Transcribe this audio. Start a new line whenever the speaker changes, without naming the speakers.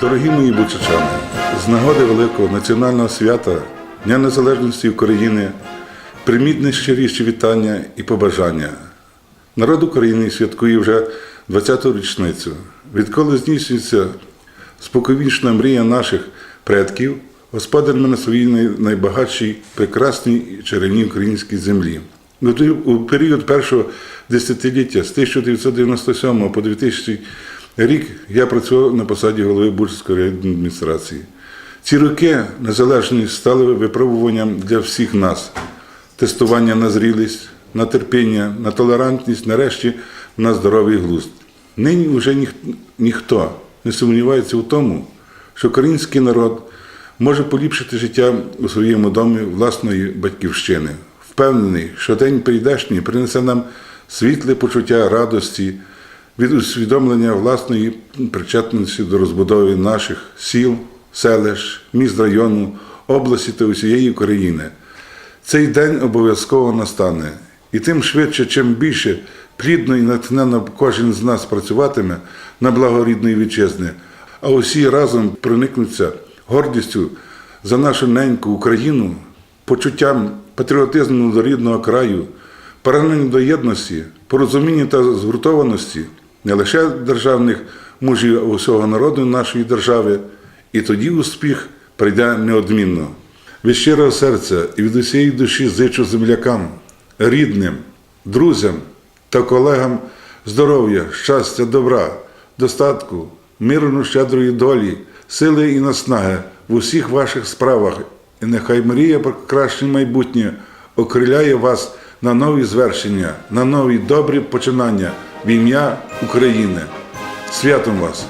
Дорогі мої бучачани, з нагоди великого національного свята Дня Незалежності України прийміть найщиріші вітання і побажання. Народ України святкує вже 20-ту річницю, відколи здійснюється споконвічна мрія наших предків господарями на своїй найбагатшій, прекрасній і чарівній українській землі. У період першого десятиліття з 1997 по 2000 рік я працював на посаді голови Бучської районної адміністрації. Ці роки незалежність стали випробуванням для всіх нас. Тестування на зрілість, на терпіння, на толерантність, нарешті на здоровий глузд. Нині вже ніх, ніхто не сумнівається у тому, що український народ може поліпшити життя у своєму домі власної батьківщини. Впевнений, що день прийдешній принесе нам світле почуття радості від усвідомлення власної причетності до розбудови наших сіл, селищ, міст району, області та усієї України. Цей день обов'язково настане, і тим швидше, чим більше плідно і натхненно кожен з нас працюватиме на благо рідної вітчизни, а усі разом проникнуться гордістю за нашу неньку Україну, почуттям патріотизму до рідного краю, прагнення до єдності, порозуміння та згуртованості не лише державних мужів, а усього народу нашої держави, і тоді успіх прийде неодмінно. Від щирого серця і від усієї душі зичу землякам, рідним, друзям та колегам здоров'я, щастя, добра, достатку, мирну щедрої долі, сили і наснаги в усіх ваших справах. І нехай мрія про краще майбутнє окриляє вас на нові звершення, на нові добрі починання в ім'я України. Святом вас!